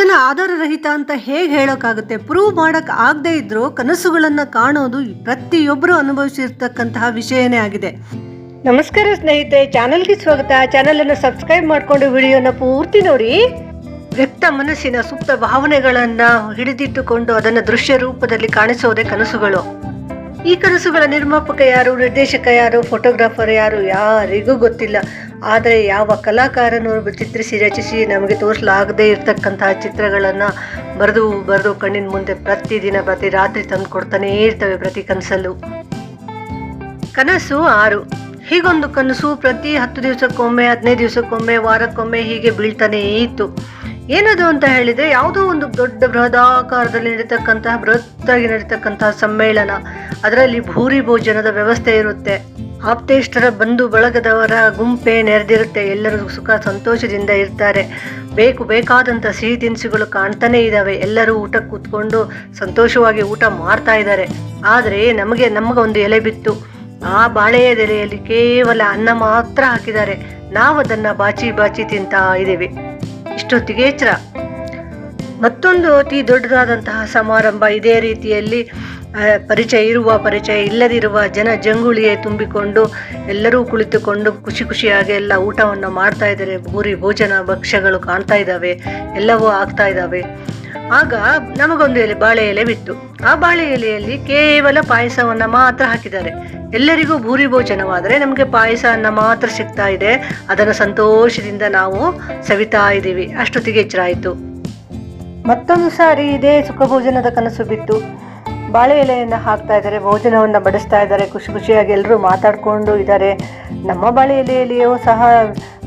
ಇದನ್ನ ಆಧಾರರಹಿತ ಅಂತ ಹೇಗೆ ಹೇಳೋಕ್ಕಾಗುತ್ತೆ ಪ್ರೂವ್ ಮಾಡೋಕೆ ಆಗದೆ ಇದ್ರೂ ಕನಸುಗಳನ್ನು ಕಾಣೋದು ಪ್ರತಿಯೊಬ್ಬರು ಅನುಭವಿಸಿರ್ತಕ್ಕಂತಹ ವಿಷಯನೇ ಆಗಿದೆ. ನಮಸ್ಕಾರ ಸ್ನೇಹಿತರೆ, ಚಾನಲ್ಗೆ ಸ್ವಾಗತ. ಚಾನಲ್ ಅನ್ನು ಸಬ್ಸ್ಕ್ರೈಬ್ ಮಾಡಿಕೊಂಡು ವಿಡಿಯೋನ ಪೂರ್ತಿ ನೋಡಿ. ವ್ಯಕ್ತ ಮನಸ್ಸಿನ ಸುಪ್ತ ಭಾವನೆಗಳನ್ನು ಹಿಡಿದಿಟ್ಟುಕೊಂಡು ಅದನ್ನು ದೃಶ್ಯ ರೂಪದಲ್ಲಿ ಕಾಣಿಸೋದೇ ಕನಸುಗಳು. ಈ ಕನಸುಗಳ ನಿರ್ಮಾಪಕ ಯಾರು, ನಿರ್ದೇಶಕ ಯಾರು ಫೋಟೋಗ್ರಾಫರ್ ಯಾರು, ಯಾರಿಗೂ ಗೊತ್ತಿಲ್ಲ. ಆದರೆ ಯಾವ ಕಲಾಕಾರನು ಚಿತ್ರಿಸಿ ರಚಿಸಿ ನಮಗೆ ತೋರಿಸಲಾಗದೇ ಇರತಕ್ಕಂತಹ ಚಿತ್ರಗಳನ್ನು ಬರೆದು ಬರೆದು ಕಣ್ಣಿನ ಮುಂದೆ ಪ್ರತಿದಿನ, ಪ್ರತಿ ರಾತ್ರಿ ತಂದು ಕೊಡ್ತಾನೇ ಇರ್ತವೆ ಪ್ರತಿ ಕನಸಲ್ಲೂ. ಕನಸು ಆರು. ಹೀಗೊಂದು ಕನಸು ಪ್ರತಿ ಹತ್ತು ದಿವಸಕ್ಕೊಮ್ಮೆ, ಹದಿನೈದು ದಿವಸಕ್ಕೊಮ್ಮೆ, ವಾರಕ್ಕೊಮ್ಮೆ ಹೀಗೆ ಬೀಳ್ತಾನೇ ಇತ್ತು. ಏನದು ಅಂತ ಹೇಳಿದ್ರೆ ಯಾವುದೋ ಒಂದು ದೊಡ್ಡ ಬೃಹದಾಕಾರದಲ್ಲಿ ನಡೀತಕ್ಕಂತಹ, ಬೃಹತ್ತಾಗಿ ನಡೀತಕ್ಕಂತಹ ಸಮ್ಮೇಳನ. ಅದರಲ್ಲಿ ಭೂರಿ ಭೋಜನದ ವ್ಯವಸ್ಥೆ ಇರುತ್ತೆ. ಆಪ್ತೇಷ್ಟರ ಬಂಧು ಬಳಗದವರ ಗುಂಪೆ ನೆರೆದಿರುತ್ತೆ. ಎಲ್ಲರೂ ಸುಖ ಸಂತೋಷದಿಂದ ಇರ್ತಾರೆ. ಬೇಕು ಬೇಕಾದಂಥ ಸಿಹಿ ತಿನಿಸುಗಳು ಕಾಣ್ತಾನೇ ಇದ್ದಾವೆ ಎಲ್ಲರೂ ಊಟಕ್ಕೆ ಕೂತ್ಕೊಂಡು ಸಂತೋಷವಾಗಿ ಊಟ ಮಾಡ್ತಾ ಇದ್ದಾರೆ. ಆದರೆ ನಮಗೆ ನಮಗೊಂದು ಎಲೆ ಬಿತ್ತು. ಆ ಬಾಳೆಯ ಎಲೆಯಲ್ಲಿ ಕೇವಲ ಅನ್ನ ಮಾತ್ರ ಹಾಕಿದ್ದಾರೆ. ನಾವು ಅದನ್ನ ಬಾಚಿ ಬಾಚಿ ತಿಂತಾ ಇದ್ದೀವಿ ಇಷ್ಟೊತ್ತಿಗೆ ಎಚ್ಚರ. ಮತ್ತೊಂದು ಅತಿ ದೊಡ್ಡದಾದಂತಹ ಸಮಾರಂಭ ಇದೇ ರೀತಿಯಲ್ಲಿ ಪರಿಚಯ ಇರುವ ಪರಿಚಯ ಇಲ್ಲದಿರುವ ಜನ ಜಂಗುಳಿಯೇ ತುಂಬಿಕೊಂಡು ಎಲ್ಲರೂ ಕುಳಿತುಕೊಂಡು ಖುಷಿ ಖುಷಿಯಾಗಿ ಎಲ್ಲ ಊಟವನ್ನು ಮಾಡ್ತಾ ಇದ್ದಾರೆ. ಭೂರಿ ಭೋಜನ ಭಕ್ಷ್ಯಗಳು ಕಾಣ್ತಾ ಇದ್ದಾವೆ, ಎಲ್ಲವೂ ಆಗ್ತಾ ಇದ್ದಾವೆ. ಆಗ ನಮಗೊಂದು ಎಲೆ, ಬಾಳೆ ಎಲೆ ಬಿತ್ತು. ಆ ಬಾಳೆ ಎಲೆಯಲ್ಲಿ ಕೇವಲ ಪಾಯಸವನ್ನ ಮಾತ್ರ ಹಾಕಿದ್ದಾರೆ. ಎಲ್ಲರಿಗೂ ಭೂರಿ ಭೋಜನವಾದರೆ ನಮಗೆ ಪಾಯಸ ಅನ್ನ ಮಾತ್ರ ಸಿಗ್ತಾ ಇದೆ. ಅದನ್ನು ಸಂತೋಷದಿಂದ ನಾವು ಸವಿತಾ ಇದ್ದೀವಿ. ಅಷ್ಟೊತ್ತಿಗೆ ಎಚ್ಚರ ಆಯಿತು ಮತ್ತೊಂದು ಸಾರಿ ಇದೇ ಸುಖ ಭೋಜನದ ಕನಸು ಬಿತ್ತು. ಬಾಳೆ ಎಲೆಯನ್ನು ಹಾಕ್ತಾ ಇದ್ದಾರೆ, ಭೋಜನವನ್ನು ಬಡಿಸ್ತಾ ಇದ್ದಾರೆ, ಖುಷಿ ಖುಷಿಯಾಗಿ ಎಲ್ಲರೂ ಮಾತಾಡಿಕೊಂಡು ಇದ್ದಾರೆ. ನಮ್ಮ ಬಾಳೆ ಎಲೆಯಲ್ಲಿಯೂ ಸಹ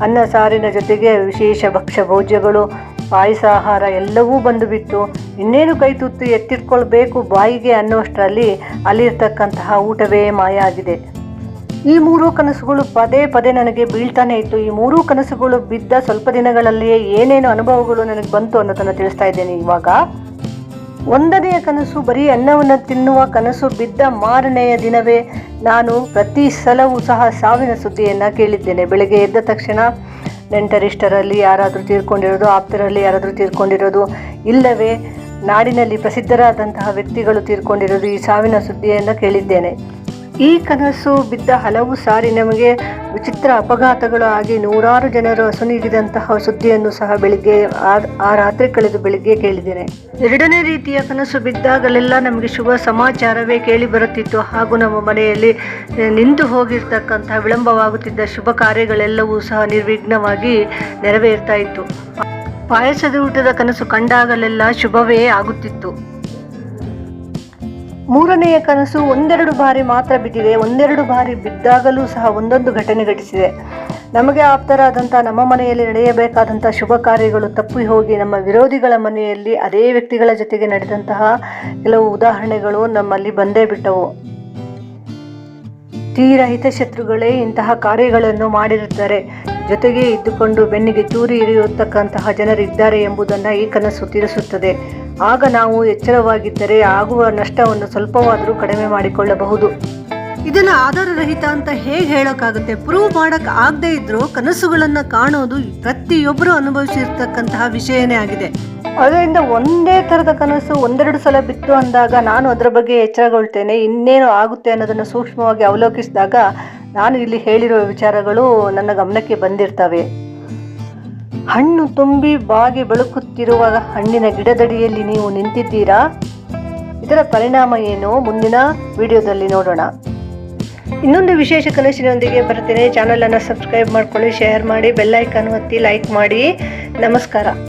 ಅನ್ನ ಸಾರಿನ ಜೊತೆಗೆ ವಿಶೇಷ ಭಕ್ಷ್ಯ ಭೋಜ್ಯಗಳು ಪಾಯಸ, ಆಹಾರ ಎಲ್ಲವೂ ಬಂದು ಬಿತ್ತು ಇನ್ನೇನು ಕೈ ತುತ್ತು ಎತ್ತಿಟ್ಕೊಳ್ಬೇಕು ಬಾಯಿಗೆ ಅನ್ನುವಷ್ಟರಲ್ಲಿ ಅಲ್ಲಿರ್ತಕ್ಕಂತಹ ಊಟವೇ ಮಾಯ ಆಗಿದೆ. ಈ ಮೂರು ಕನಸುಗಳು ಪದೇ ಪದೇ ನನಗೆ ಬೀಳ್ತಾನೆ ಇತ್ತು. ಈ ಮೂರು ಕನಸುಗಳು ಬಿದ್ದ ಸ್ವಲ್ಪ ದಿನಗಳಲ್ಲಿಯೇ ಏನೇನು ಅನುಭವಗಳು ನನಗೆ ಬಂತು ಅನ್ನೋದನ್ನು ತಿಳಿಸ್ತಾ ಇದ್ದೇನೆ ಇವಾಗ. ಒಂದನೆಯ ಕನಸು ಬರೀ ಅನ್ನವನ್ನು ತಿನ್ನುವ ಕನಸು ಬಿದ್ದ ಮಾರನೆಯ ದಿನವೇ ನಾನು ಪ್ರತಿ ಸಲವೂ ಸಹ ಸಾವಿನ ಸುದ್ದಿಯನ್ನು ಕೇಳಿದ್ದೇನೆ. ಬೆಳಗ್ಗೆ ಎದ್ದ ತಕ್ಷಣ ನೆಂಟರಿಷ್ಟರಲ್ಲಿ ಯಾರಾದರೂ ತೀರ್ಕೊಂಡಿರೋದು, ಆಪ್ತರಲ್ಲಿ ಯಾರಾದರೂ ತೀರ್ಕೊಂಡಿರೋದು, ಇಲ್ಲವೇ ನಾಡಿನಲ್ಲಿ ಪ್ರಸಿದ್ಧರಾದಂತಹ ವ್ಯಕ್ತಿಗಳು ತೀರ್ಕೊಂಡಿರೋದು ಈ ಸಾವಿನ ಸುದ್ದಿಯನ್ನು ಕೇಳಿದ್ದೇನೆ. ಈ ಕನಸು ಬಿದ್ದ ಹಲವು ಸಾರಿ ನಮಗೆ ವಿಚಿತ್ರ ಅಪಘಾತಗಳು ಆಗಿ ನೂರಾರು ಜನರು ಅಸುನೀಗಿದಂತಹ ಸುದ್ದಿಯನ್ನು ಸಹ ಬೆಳಿಗ್ಗೆ ಆ- ರಾತ್ರಿ ಕಳೆದು ಬೆಳಿಗ್ಗೆ ಕೇಳಿದ್ದೇನೆ. ಎರಡನೇ ರೀತಿಯ ಕನಸು ಬಿದ್ದಾಗಲೆಲ್ಲ ನಮಗೆ ಶುಭ ಸಮಾಚಾರವೇ ಕೇಳಿ ಬರುತ್ತಿತ್ತು. ಹಾಗೂ ನಮ್ಮ ಮನೆಯಲ್ಲಿ ನಿಂತು ಹೋಗಿರ್ತಕ್ಕಂತಹ ವಿಳಂಬವಾಗುತ್ತಿದ್ದ ಶುಭ ಕಾರ್ಯಗಳೆಲ್ಲವೂ ಸಹ ನಿರ್ವಿಘ್ನವಾಗಿ ನೆರವೇರ್ತಾ ಇತ್ತು. ಪಾಯಸದ ಊಟದ ಕನಸು ಕಂಡಾಗಲೆಲ್ಲ ಶುಭವೇ ಆಗುತ್ತಿತ್ತು. ಮೂರನೆಯ ಕನಸು ಒಂದೆರಡು ಬಾರಿ ಮಾತ್ರ ಬಿದ್ದಿದೆ. ಒಂದೆರಡು ಬಾರಿ ಬಿದ್ದಾಗಲೂ ಸಹ ಒಂದೊಂದು ಘಟನೆ ಘಟಿಸಿದೆ. ನಮಗೆ ಆಪ್ತರಾದಂಥ ನಮ್ಮ ಮನೆಯಲ್ಲಿ ನಡೆಯಬೇಕಾದಂಥ ಶುಭ ಕಾರ್ಯಗಳು ತಪ್ಪಿ ಹೋಗಿ ನಮ್ಮ ವಿರೋಧಿಗಳ ಮನೆಯಲ್ಲಿ ಅದೇ ವ್ಯಕ್ತಿಗಳ ಜೊತೆಗೆ ನಡೆದಂತಹ ಕೆಲವು ಉದಾಹರಣೆಗಳು ನಮ್ಮಲ್ಲಿ ಬಂದೇ ಬಿಟ್ಟವು. ತೀರ ಶತ್ರುಗಳೇ ಇಂತಹ ಕಾರ್ಯಗಳನ್ನು ಮಾಡಿರುತ್ತಾರೆ. ಜೊತೆಗೆ ಇದ್ದುಕೊಂಡು ಬೆನ್ನಿಗೆ ಚೂರಿ ಇರಿಯತಕ್ಕಂತಹ ಜನರಿದ್ದಾರೆ ಎಂಬುದನ್ನು ಈ ಕನಸು ತಿಳಿಸುತ್ತದೆ. ಆಗ ನಾವು ಎಚ್ಚರವಾಗಿದ್ದರೆ ಆಗುವ ನಷ್ಟವನ್ನು ಸ್ವಲ್ಪವಾದರೂ ಕಡಿಮೆ ಮಾಡಿಕೊಳ್ಳಬಹುದು. ಇದನ್ನ ಆಧಾರರಹಿತ ಅಂತ ಹೇಗೆ ಹೇಳೋಕ್ಕಾಗುತ್ತೆ? ಪ್ರೂವ್ ಮಾಡಕ್ ಆಗದೆ ಇದ್ರೂ ಕನಸುಗಳನ್ನು ಕಾಣೋದು ಪ್ರತಿಯೊಬ್ಬರು ಅನುಭವಿಸಿರ್ತಕ್ಕಂತಹ ವಿಷಯನೇ ಆಗಿದೆ. ಅದರಿಂದ ಒಂದೇ ಥರದ ಕನಸು ಒಂದೆರಡು ಸಲ ಬಿತ್ತು ಅಂದಾಗ ನಾನು ಅದರ ಬಗ್ಗೆ ಎಚ್ಚರಗೊಳ್ತೇನೆ. ಇನ್ನೇನು ಆಗುತ್ತೆ ಅನ್ನೋದನ್ನು ಸೂಕ್ಷ್ಮವಾಗಿ ಅವಲೋಕಿಸಿದಾಗ ನಾನು ಇಲ್ಲಿ ಹೇಳಿರುವ ವಿಚಾರಗಳು ನನ್ನ ಗಮನಕ್ಕೆ ಬಂದಿರ್ತವೆ. ಹಣ್ಣು ತುಂಬಿ ಬಾಗಿ ಬಳುಕುತ್ತಿರುವ ಹಣ್ಣಿನ ಗಿಡದಡಿಯಲ್ಲಿ ನೀವು ನಿಂತಿದ್ದೀರಾ? ಇದರ ಪರಿಣಾಮ ಏನು? ಮುಂದಿನ ವಿಡಿಯೋದಲ್ಲಿ ನೋಡೋಣ. ಇನ್ನೊಂದು ವಿಶೇಷ ಕನಸಿನೊಂದಿಗೆ ಬರ್ತೇನೆ. ಚಾನಲನ್ನು ಸಬ್ಸ್ಕ್ರೈಬ್ ಮಾಡ್ಕೊಳ್ಳಿ ಶೇರ್ ಮಾಡಿ ಬೆಲ್ಲೈಕನ್ ಒತ್ತಿ ಲೈಕ್ ಮಾಡಿ. ನಮಸ್ಕಾರ.